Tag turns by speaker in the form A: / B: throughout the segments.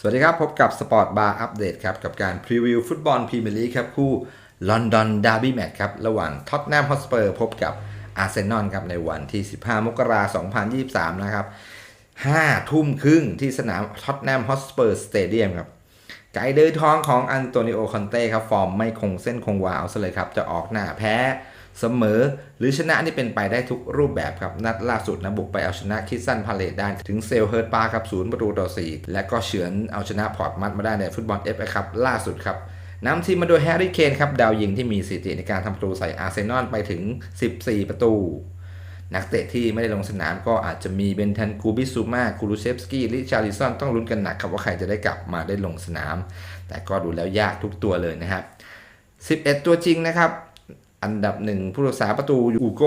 A: สวัสดีครับ พบกับสปอร์ตบาร์อัปเดตครับ กับการพรีวิวฟุตบอลพรีเมียร์ลีกครับคู่ลอนดอนดาร์บี้แมตช์ครับ ระหว่างท็อตแนมฮอสเปอร์พบกับอาร์เซนอลครับในวันที่ 15 มกราคม 2023 นะครับ5ทุ่มครึ่งที่สนามท็อตแนมฮอสเปอร์สเตเดียมครับไกด์เดินทองของอันโตนิโอคอนเต้ครับ ฟอร์มไม่คงเส้นคงวาเอาซะเลยครับ จะออกหน้าแพ้ เสมอ หรือชนะนี่เป็นไปได้ทุกรูปแบบครับ นัดล่าสุดนะบุกไปเอาชนะคิดสั้นพาเลตได้ถึงเซลเฮิร์ตปาร์ครับศูนย์ประตูต่อ 4 และก็เฉือนเอาชนะพอร์ตมัดมาได้ในฟุตบอลเอฟเอครับล่าสุดครับนำทีมมาโดยแฮร์รี่เคนครับดาวยิงที่มีสถิติในการทำประตูใส่อาร์เซนอลไปถึง 14 ประตู นักเตะที่ไม่ได้ลงสนามก็อาจจะมีเบนทันกูบิซูมาคูรูเชฟสกี้ลิชาริสันต้องลุ้นกันหนักครับว่าใครจะได้กลับมาได้ลงสนาม แต่ก็ดูแล้วยากทุกตัวเลยนะครับ 11 ตัวจริงนะครับ อันดับหนึ่งผู้รักษาประตูอูโก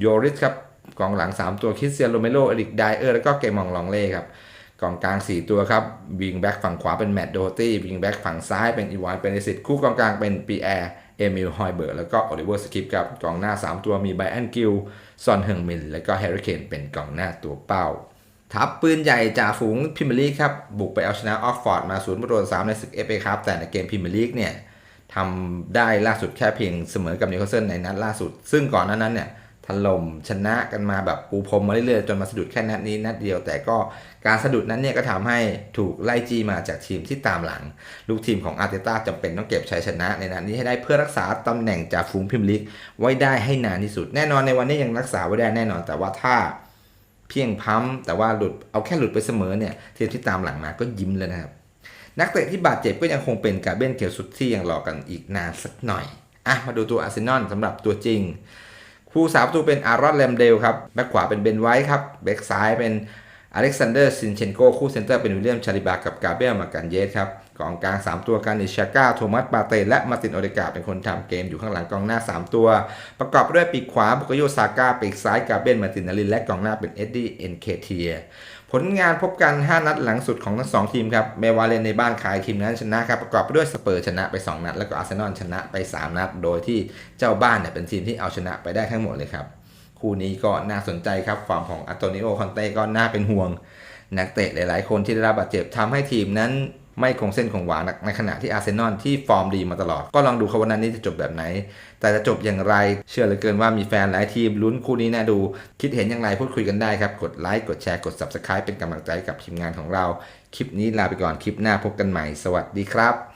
A: โยริสครับกองหลัง 3 ตัวคิสเซียนโรเมโรเอริกไดเออร์แล้วก็เกมองลองเล่ครับกองกลาง 4 ตัวครับวิงแบ็กฝั่งขวาเป็นแมตต์โดตี้วิงแบ็กฝั่งซ้ายเป็นอีวานเปเนซิตคู่กองกลางเป็นปีแอร์เอมิลฮอยเบิร์แล้วก็โอลิเวอร์สกิปครับกองหน้า 3 ตัวมีไบแอนกิลซอนเฮิงมินแล้วก็แฮร์รี่เคนเป็นกองหน้าตัวเป้า ทัพปืนใหญ่จ่าฝูงพิมลีครับบุกไปเอาชนะออกฟอร์ดมาศูนย์ประตูสามในศึกเอฟเอครับแต่ในเกมพิมลีกเนี่ย ทำได้ล่าสุดแค่เพียงเสมอกับนิวคาสเซิลในนัดล่าสุด ซึ่งก่อนหน้านั้นเนี่ยถล่มชนะกันมาแบบปูพรมมาเรื่อยๆ จนมาสะดุดแค่นัดนี้นัดเดียว แต่ก็การสะดุดนั้นเนี่ยก็ทำให้ถูกไล่จี้มาจากทีมที่ตามหลัง ลูกทีมของอาร์เตต้าจำเป็นต้องเก็บชัยชนะในนัดนี้ให้ได้เพื่อรักษาตำแหน่งจ่าฝูงพิมยร์ลีกไว้ได้ให้นานที่สุด แน่นอนในวันนี้ยังรักษาไว้ได้แน่นอน แต่ว่าถ้าเพียงพั้มแต่ว่าหลุดเอาแค่หลุดไปเสมอเนี่ยทีมที่ตามหลังมาก็ยิ้มเลยนะครับ นักเตะที่บาดเจ็บก็ยังคงเป็นกาเบนเกียวสุดที่ยังรอกันอีกนานสักหน่อย อะ มาดูตัวอาร์เซนอลสำหรับตัวจริง คู่สาวประตูเป็นอารอนแลมเดลครับ แบ็คขวาเป็นเบนไวท์ครับ แบ็คซ้ายเป็น อเล็กซานเดอร์ซินเชนโกคู่เซนเตอร์เป็นวิลเลียมชาลิบากับกาเบรียลมากันเยสครับกองกลาง 3 ตัวกันนิชาก้า โทมัสปาเต และมาร์ตินโอเดกาเป็นคนทำเกมอยู่ข้างหลังกองหน้า 3 ตัว ประกอบด้วยปีกขวาบุกโยซาก้าปีกซ้ายกาเบรียลมาร์ตินนาลินและกองหน้าเป็นเอ็ดดี้เอ็นเคเทียผลงานพบกัน 5 นัดหลังสุดของทั้ง 2 ทีมครับแม้ว่าเลนในบ้านขายทีมนั้นชนะครับ ประกอบด้วยสเปอร์ชนะไป 2 นัด แล้วก็อาร์เซนอลชนะไป 3 นัด โดยที่เจ้าบ้านเนี่ยเป็นทีมที่เอาชนะไปได้ทั้งหมดเลยครับ คู่นี้ก็น่าสนใจครับฟอร์มของอัตโตนิโอคอนเต้ก็น่าเป็นห่วง นักเตะหลาย ๆ คนที่ได้รับบาดเจ็บทำให้ทีมนั้นไม่คงเส้นคงวาในขณะที่อาร์เซนอลที่ฟอร์มดีมาตลอด ก็ลองดูครับว่านัดนี้จะจบแบบไหน แต่จะจบอย่างไร เชื่อเหลือเกินว่ามีแฟนหลายทีมลุ้นคู่นี้น่าดู คิดเห็นอย่างไรพูดคุยกันได้ครับ กดไลค์ กดแชร์ กด Subscribe เป็นกำลังใจกับทีมงานของเรา คลิปนี้ลาไปก่อน คลิปหน้าพบกันใหม่ สวัสดีครับ